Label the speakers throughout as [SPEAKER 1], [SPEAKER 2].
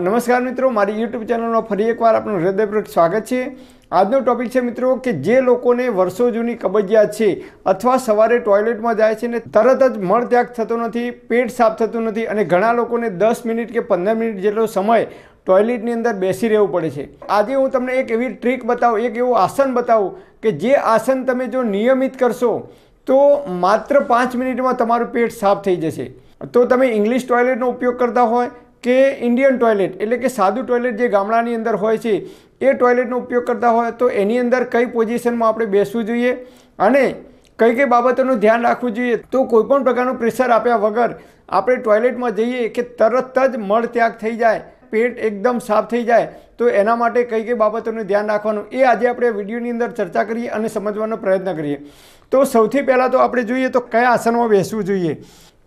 [SPEAKER 1] નમસ્કાર મિત્રો, મારી યુટ્યુબ ચેનલમાં ફરી એકવાર આપનું હૃદયપૂર્વક સ્વાગત છે. આજનો ટોપિક છે મિત્રો, કે જે લોકોને વર્ષો જૂની કબજિયાત છે અથવા સવારે ટોયલેટમાં જાય છે ને તરત જ મળત્યાગ થતો નથી, પેટ સાફ થતું નથી અને ઘણા લોકોને દસ મિનિટ કે પંદર મિનિટ જેટલો સમય ટોયલેટની અંદર બેસી રહેવું પડે છે. આજે હું તમને એક એવી ટ્રીક બતાવું, એક એવું આસન બતાવું કે જે આસન તમે જો નિયમિત કરશો, તો માત્ર પાંચ મિનિટમાં તમારું પેટ સાફ થઈ જશે. તો તમે ઇંગ્લિશ ટોયલેટનો ઉપયોગ કરતા હોય કે ઇન્ડિયન ટોયલેટ એટલે કે સાદું ટોયલેટ જે ગામડાની અંદર હોય છે, એ ટોયલેટનો ઉપયોગ કરતા હોય તો એની અંદર કઈ પોઝિશનમાં આપણે બેસવું જોઈએ અને કઈ કઈ બાબતોનું ધ્યાન રાખવું જોઈએ? તો કોઈપણ પ્રકારનું પ્રેશર આપ્યા વગર આપણે ટોયલેટમાં જઈએ કે તરત જ મળ ત્યાગ થઈ જાય, પેટ એકદમ સાફ થઈ જાય, તો એના માટે કઈ કઈ બાબતોનું ધ્યાન રાખવાનું? એ આજે આપણે વિડીયોની અંદર ચર્ચા કરીએ અને સમજવાનો પ્રયત્ન કરીએ. તો સૌથી પહેલાં તો આપણે જોઈએ તો કયા આસનમાં બેસવું જોઈએ?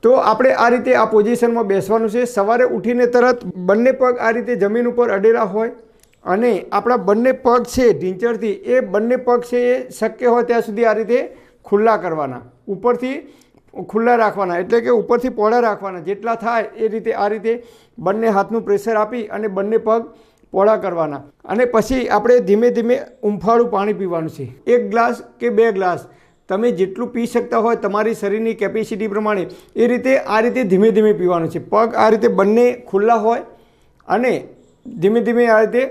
[SPEAKER 1] તો આપણે આ રીતે આ પોઝિશનમાં બેસવાનું છે. સવારે ઉઠીને તરત બંને પગ આ રીતે જમીન ઉપર અડેલા હોય અને આપણા બંને પગ છે ઢીંચરથી, એ બંને પગ છે એ શક્ય હોય ત્યાં સુધી આ રીતે ખુલ્લા કરવાના. ઉપરથી ખુલ્લા રાખવાના, એટલે કે ઉપરથી પહોળા રાખવાના. જેટલા થાય એ રીતે આ રીતે બંને હાથનું પ્રેશર આપી અને બંને પગ પહોળા કરવાના. અને પછી આપણે ધીમે ધીમે ઉંફાળું પાણી પીવાનું છે. એક ગ્લાસ કે બે ગ્લાસ? તમે જેટલું પી શકતા હોય તમારી શરીરની કેપેસિટી પ્રમાણે એ રીતે આ રીતે ધીમે ધીમે પીવાનું છે. પગ આ રીતે બંને ખુલ્લા હોય અને ધીમે ધીમે આ રીતે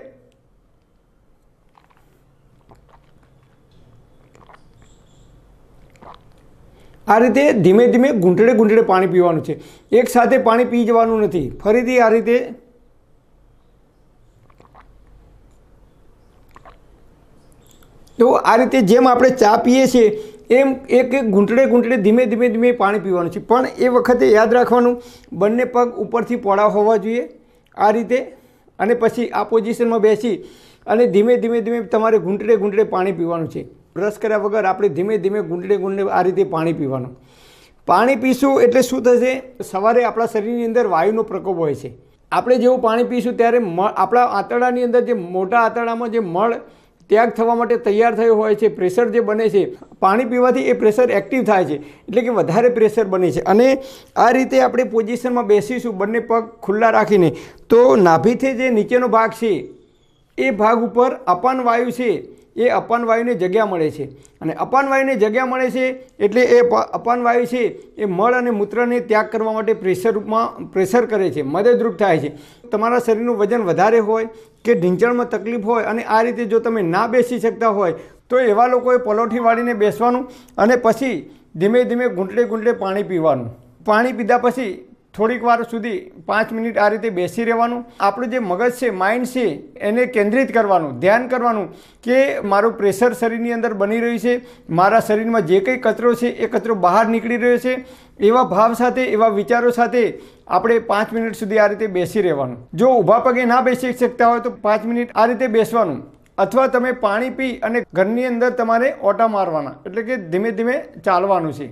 [SPEAKER 1] આ રીતે ધીમે ધીમે ઘૂંટડે ઘૂંટડે પાણી પીવાનું છે. એક સાથે પાણી પી જવાનું નથી. ફરીથી આ રીતે તો આ રીતે જેમ આપણે ચા પીએ છીએ એમ એક એક ઘૂંટડે ઘૂંટડે ધીમે ધીમે ધીમે પાણી પીવાનું છે. પણ એ વખતે યાદ રાખવાનું, બંને પગ ઉપરથી પોળા હોવા જોઈએ આ રીતે. અને પછી આ પોઝિશનમાં બેસી અને ધીમે ધીમે ધીમે તમારે ઘૂંટડે ઘૂંટડે પાણી પીવાનું છે. બ્રશ કર્યા વગર આપણે ધીમે ધીમે ઘૂંટડે ઘૂંટડે આ રીતે પાણી પીવાનું. પાણી પીશું એટલે શું થશે? સવારે આપણા શરીરની અંદર વાયુનો પ્રકોપ હોય છે. આપણે જેવું પાણી પીશું ત્યારે આપણા આંતરડાની અંદર જે મોટા આંતરડામાં જે મળ ત્યાગ થવા માટે તૈયાર થયો હોય છે, પ્રેશર જે બને છે, પાણી પીવાથી એ પ્રેશર એક્ટિવ થાય છે, એટલે કે વધારે પ્રેશર બને છે. અને આ રીતે આપણે પોઝિશનમાં બેસીશું, બંને પગ ખુલ્લા રાખીને, તો નાભીથી જે નીચેનો ભાગ છે, એ ભાગ ઉપર અપાન વાયુ છે એ અપાનવાયુને જગ્યા મળે છે. અને અપાનવાયુને જગ્યા મળે છે એટલે એ અપાનવાયુ વાયુ છે એ મળ અને મૂત્રને ત્યાગ કરવા માટે પ્રેશર રૂપમાં, પ્રેશર કરે છે, મદદરૂપ થાય છે. તમારા શરીરનું વજન વધારે હોય કે ઢીંચણમાં તકલીફ હોય અને આ રીતે જો તમે ના બેસી શકતા હોય, તો એવા લોકોએ પલોઠી વાળીને બેસવાનું અને પછી ધીમે ધીમે ઘૂંટડે ઘૂંટડે પાણી પીવાનું. પાણી પીધા પછી થોડીક વાર સુધી પાંચ મિનિટ આ રીતે બેસી રહેવાનું. આપણું જે મગજ છે માઇન્ડ છે, એને કેન્દ્રિત કરવાનું, ધ્યાન કરવાનું કે મારું પ્રેશર શરીરની અંદર બની રહ્યું છે, મારા શરીરમાં જે કંઈ કચરો છે, એ કચરો બહાર નીકળી રહ્યો છે, એવા ભાવ સાથે, એવા વિચારો સાથે આપણે પાંચ મિનિટ સુધી આ રીતે બેસી રહેવાનું. જો ઊભા પગે ના બેસી શકતા હોય તો પાંચ મિનિટ આ રીતે બેસવાનું. અથવા તમે પાણી પી અને ઘરની અંદર તમારે ઓટા મારવાના. એટલે કે ધીમે ધીમે ચાલવાનું છે.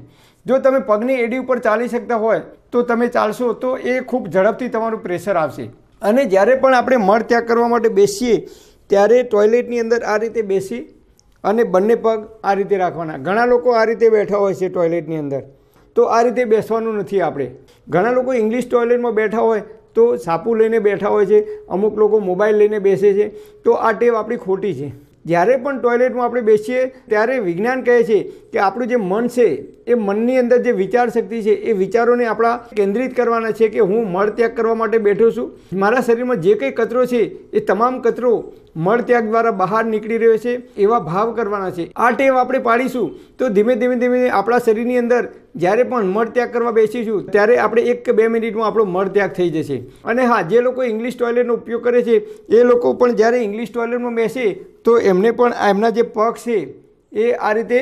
[SPEAKER 1] જો તમે પગની એડી ઉપર ચાલી શકતા હોય તો તમે ચાલશો તો એ ખૂબ ઝડપથી તમારું પ્રેશર આવશે. અને જ્યારે પણ આપણે મળ ત્યાગ કરવા માટે બેસીએ, ત્યારે ટોયલેટની અંદર આ રીતે બેસી અને બંને પગ આ રીતે રાખવાના. ઘણા લોકો આ રીતે બેઠા હોય છે ટોયલેટની અંદર. તો આ રીતે બેસવાનું નથી આપણે. ઘણા લોકો ઇંગ્લિશ ટોયલેટમાં બેઠા હોય તો સાપુ લઈને બેઠા હોય છે, અમુક લોકો મોબાઈલ લઈને બેસે છે. તો આ ટેવ આપણી ખોટી છે. જ્યારે પણ ટોયલેટમાં આપણે બેસીએ, ત્યારે વિજ્ઞાન કહે છે કે આપણું જે મન છે, એ મનની અંદર જે વિચાર શક્તિ છે, એ વિચારોને આપણા કેન્દ્રિત કરવાના છે કે હું મળ ત્યાગ કરવા માટે બેઠો છું. મારા શરીરમાં જે કંઈ કચરો છે, એ તમામ કચરો મળ ત્યાગ દ્વારા બહાર નીકળી રહ્યો છે, એવા ભાવ કરવાના છે. આ ટેવ આપણે પાડીશું તો ધીમે ધીમે ધીમે આપણા શરીરની અંદર જ્યારે પણ મળ ત્યાગ કરવા બેસીશું, ત્યારે આપણે એક કે બે મિનિટમાં આપણો મળ ત્યાગ થઈ જશે. અને હા, જે લોકો ઇંગ્લિશ ટોયલેટનો ઉપયોગ કરે છે, એ લોકો પણ જ્યારે ઇંગ્લિશ ટોયલેટમાં બેસે, તો એમને પણ એમના જે પગ છે, એ આ રીતે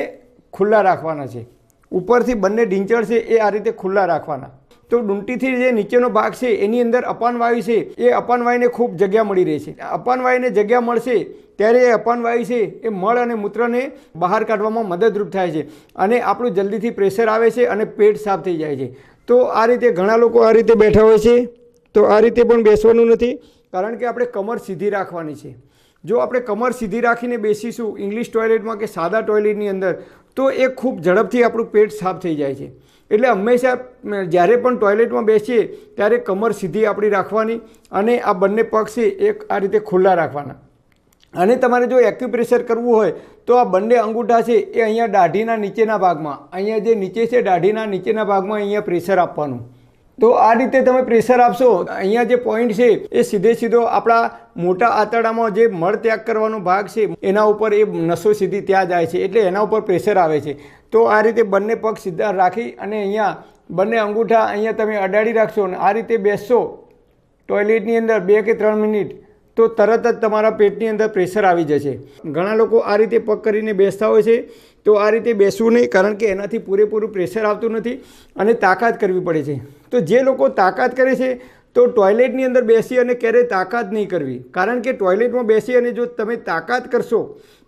[SPEAKER 1] ખુલ્લા રાખવાના છે. ઉપરથી બંને ઢીંચળ છે, એ આ રીતે ખુલ્લા રાખવાના. તો ડુંટીથી જે નીચેનો ભાગ છે, એની અંદર અપાનવાયુ છે, એ અપાનવાયુને ખૂબ જગ્યા મળી રહે છે. અપાનવાયુને જગ્યા મળશે, ત્યારે એ અપાનવાયુ છે, એ મળ અને મૂત્રને બહાર કાઢવામાં મદદરૂપ થાય છે અને આપણું જલ્દીથી પ્રેશર આવે છે અને પેટ સાફ થઈ જાય છે. તો આ રીતે ઘણા લોકો આ રીતે બેઠા હોય છે. તો આ રીતે પણ બેસવાનું નથી, કારણ કે આપણે કમર સીધી રાખવાની છે. જો આપણે કમર સીધી રાખીને બેસીશું, ઇંગ્લિશ ટોયલેટમાં કે સાદા ટોયલેટની અંદર તો એ ખૂબ ઝડપથી આપણું પેટ સાફ થઈ જાય છે. એટલે હંમેશા જ્યારે પણ ટોયલેટમાં બેસીએ, ત્યારે કમર સીધી આપણી રાખવાની અને આ બંને પગ છે, એક આ રીતે ખુલ્લા રાખવાના. અને તમારે જો એક્યુપ્રેશર કરવું હોય, તો આ બંને અંગૂઠા છે, એ અહીંયા દાઢીના નીચેના ભાગમાં. અહીંયા જે નીચે છે, દાઢીના નીચેના ભાગમાં અહીંયા પ્રેશર આપવાનું. તો આ રીતે તમે પ્રેશર આપશો. અહીંયા જે પોઈન્ટ છે, એ સીધે સીધો આપણા મોટા આંતરડામાં જે મળ ત્યાગ કરવાનો ભાગ છે, એના ઉપર એ નસો સીધી ત્યાં જાય છે. એટલે એના ઉપર પ્રેશર આવે છે. તો આ રીતે બંને પગ સીધા રાખી અને અહીંયા બંને અંગૂઠા અહીંયા તમે અડાડી રાખશો અને આ રીતે બેસશો ટોયલેટની અંદર બે કે ત્રણ મિનિટ, તો તરત જ તમારા પેટની અંદર પ્રેશર આવી જશે. ઘણા લોકો આ રીતે પગ કરીને બેસતા હોય છે. તો આ રીતે બેસવું નહીં, કારણ કે એનાથી પૂરેપૂરું પ્રેશર આવતું નથી અને તાકાત કરવી પડે છે. તો જે લોકો તાકાત કરે છે, તો ટોયલેટની અંદર બેસી અને ક્યારેય તાકાત નહીં કરવી. કારણ કે ટોયલેટમાં બેસી અને જો તમે તાકાત કરશો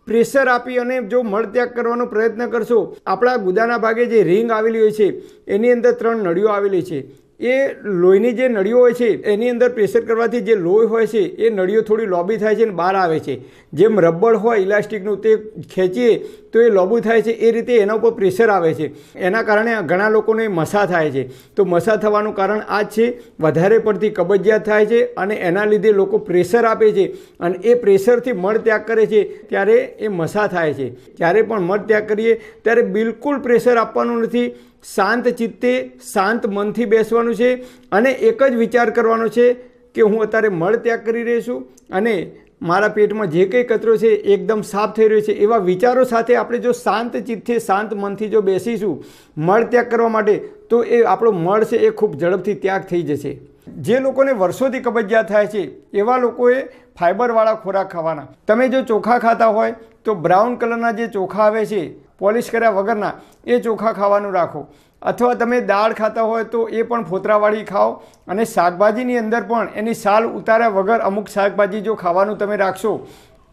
[SPEAKER 1] પ્રેશર આપી અને જો મળત્યાગ કરવાનો પ્રયત્ન કરશો, આપણા ગુદાના ભાગે જે રિંગ આવેલી હોય છે, એની અંદર ત્રણ નળીઓ આવેલી છે. એ લોહીની જે નળીઓ હોય છે, એની અંદર પ્રેશર કરવાથી જે લોહી હોય છે, એ નળીઓ થોડી લોબી થાય છે અને બહાર આવે છે. જેમ રબર હોય ઇલાસ્ટિકનું તે ખેંચીએ, તો એ લોબું થાય છે, એ રીતે એના ઉપર પ્રેશર આવે છે. એના કારણે ઘણા લોકોને મસા થાય છે. તો મસા થવાનું કારણ આ જ છે, વધારે પડતી કબજિયાત થાય છે અને એના લીધે લોકો પ્રેશર આપે છે અને એ પ્રેશરથી મળ ત્યાગ કરે છે, ત્યારે એ મસા થાય છે. જ્યારે પણ મળ ત્યાગ કરીએ, ત્યારે બિલકુલ પ્રેશર આપવાનું નથી શાંત ચિત્તે, શાંત મનથી બેસવાનું છે અને એક જ વિચાર કરવાનો છે કે હું અત્યારે મળ ત્યાગ કરી રહી છું અને મારા પેટમાં જે કંઈ કચરો છે એકદમ સાફ થઈ રહ્યો છે. એવા વિચારો સાથે આપણે જો શાંત ચિત્તે, શાંત મનથી જો બેસીશું મળ ત્યાગ કરવા માટે, તો એ આપણો મળ છે એ ખૂબ ઝડપથી ત્યાગ થઈ જશે. જે લોકોને વર્ષોથી કબજિયાત થાય છે, એવા લોકોએ ફાઇબરવાળા ખોરાક ખાવાના. તમે જો ચોખા ખાતા હોય, તો બ્રાઉન કલરના જે ચોખા આવે છે પોલિશ કર્યા વગરના એ ચોખા ખાવાનું રાખો. અથવા તમે દાળ ખાતા હોય તો એ પણ ફોતરાવાળી ખાઓ અને શાકભાજીની અંદર પણ એની સાલ ઉતાર્યા વગર અમુક શાકભાજી જો ખાવાનું તમે રાખશો,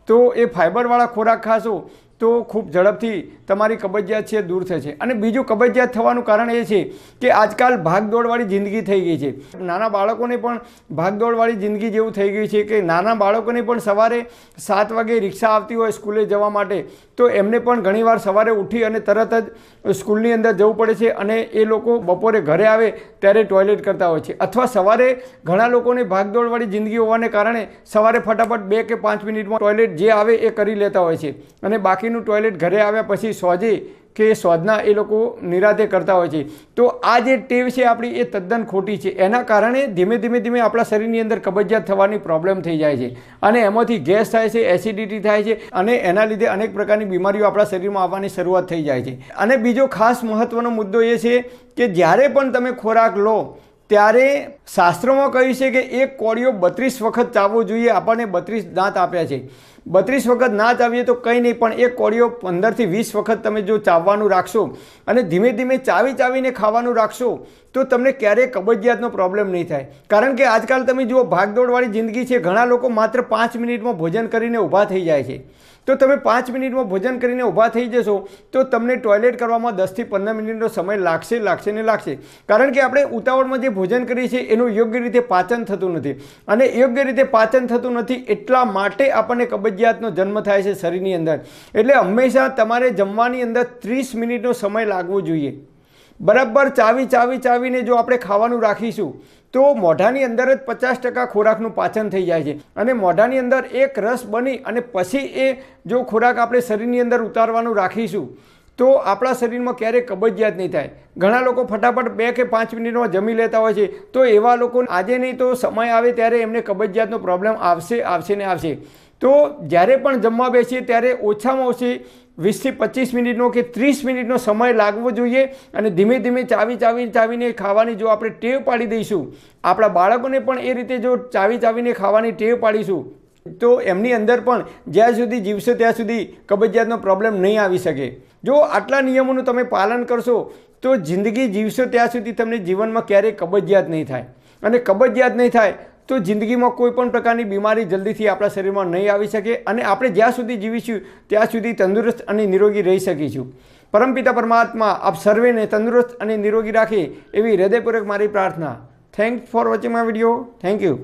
[SPEAKER 1] તો એ ફાઇબરવાળા ખોરાક ખાશો તો ખૂબ ઝડપથી તમારી કબજિયાત છે દૂર થશે. અને બીજું કબજિયાત થવાનું કારણ એ છે કે આજકાલ ભાગદોડવાળી જિંદગી થઈ ગઈ છે. નાના બાળકોને પણ ભાગદોડવાળી જિંદગી જેવું થઈ ગયું છે કે નાના બાળકોને પણ સવારે સાત વાગે રિક્ષા આવતી હોય સ્કૂલે જવા માટે, તો એમને પણ ઘણીવાર સવારે ઉઠી અને તરત જ સ્કૂલની અંદર જવું પડે છે અને એ લોકો બપોરે ઘરે આવે ત્યારે ટોયલેટ કરતા હોય છે. અથવા સવારે ઘણા લોકોને ભાગદોડવાળી જિંદગી હોવાને કારણે સવારે ફટાફટ બે કે પાંચ મિનિટમાં ટોયલેટ જે આવે એ કરી લેતા હોય છે. અને બાકીનું ટોયલેટ ઘરે આવ્યા પછી સોજે કે શોધના એ લોકો નિરાતે કરતા હોય છે. તો આ જે ટેવ છે આપણી એ તદ્દન ખોટી છે. એના કારણે ધીમે ધીમે ધીમે આપણા શરીરની અંદર કબજિયાત થવાની પ્રોબ્લેમ થઈ જાય છે. અને એમાંથી ગેસ થાય છે એસિડિટી થાય છે અને એના લીધે અનેક પ્રકારની બીમારીઓ આપણા શરીરમાં આવવાની શરૂઆત થઈ જાય છે. અને બીજો ખાસ મહત્ત્વનો મુદ્દો એ છે કે જ્યારે પણ તમે ખોરાક લો, ત્યારે શાસ્ત્રોમાં કહ્યું છે કે એક કોળીઓ બત્રીસ વખત ચાવવો જોઈએ, આપણને બત્રીસ દાંત આપ્યા છે. બત્રીસ વખત ના ચાવીએ તો કંઈ નહીં, પણ એક કોળીઓ પંદરથી વીસ વખત તમે જો ચાવવાનું રાખશો અને ધીમે ધીમે ચાવી ચાવીને ખાવાનું રાખશો, તો તમને ક્યારેય કબજિયાતનો પ્રોબ્લેમ નહીં થાય. કારણ કે આજકાલ તમે જુઓ, ભાગદોડવાળી જિંદગી છે, ઘણા લોકો માત્ર પાંચ મિનિટમાં ભોજન કરીને ઊભા થઈ જાય છે. તો તમે પાંચ મિનિટમાં ભોજન કરીને ઊભા થઈ જશો, તો તમને ટોયલેટ કરવામાં દસથી પંદર મિનિટનો સમય લાગશે લાગશે ને લાગશે. કારણ કે આપણે ઉતાવળમાં જે ભોજન કરીએ છીએ, એનું યોગ્ય રીતે પાચન થતું નથી. અને યોગ્ય રીતે પાચન થતું નથી એટલા માટે આપણને કબજિયાતનો જન્મ થાય છે શરીરની અંદર. એટલે હંમેશા તમારે જમવાની અંદર ત્રીસ મિનિટનો સમય લાગવો જોઈએ. બરાબર ચાવી ચાવી, ચાવીને જો આપણે ખાવાનું રાખીશું, તો મોઢાની અંદર જ પચાસ ટકા ખોરાકનું પાચન થઈ જાય છે. અને મોઢાની અંદર એક રસ બની અને પછી એ જો ખોરાક આપણે શરીરની અંદર ઉતારવાનું રાખીશું, તો આપણા શરીરમાં ક્યારેય કબજિયાત નહીં થાય. ઘણા લોકો ફટાફટ બે કે પાંચ મિનિટમાં જમી લેતા હોય છે, તો એવા લોકો આજે નહીં તો સમય આવે ત્યારે એમને કબજિયાતનો પ્રોબ્લેમ આવશે આવશે ને આવશે. તો જ્યારે પણ જમવા બેસીએ ત્યારે ઓછામાં ઓછી વીસથી પચીસ મિનિટનો કે ત્રીસ મિનિટનો સમય લાગવો જોઈએ અને ધીમે ધીમે ચાવી ચાવી ચાવીને ખાવાની જો આપણે ટેવ પાડી દઈશું, આપણા બાળકોને પણ એ રીતે જો ચાવી ચાવીને ખાવાની ટેવ પાડીશું, તો એમની અંદર પણ જ્યાં સુધી જીવશે ત્યાં સુધી કબજિયાતનો પ્રોબ્લેમ નહીં આવી શકે. જો આટલા નિયમોનું તમે પાલન કરશો, તો જિંદગી જીવશો ત્યાં સુધી તમને જીવનમાં ક્યારેય કબજિયાત નહીં થાય. અને કબજિયાત નહીં થાય તો જિંદગીમાં કોઈ પણ પ્રકારની બીમારી જલ્દીથી આપણા શરીરમાં નહીં આવી શકે અને આપણે જ્યાં સુધી જીવીશું, ત્યાં સુધી તંદુરસ્ત અને નિરોગી રહી શકીશું. પરમપિતા પરમાત્મા, આપ સર્વેને તંદુરસ્ત અને નિરોગી રાખે એવી હૃદયપૂર્વક મારી પ્રાર્થના. Thank for watching my video thank you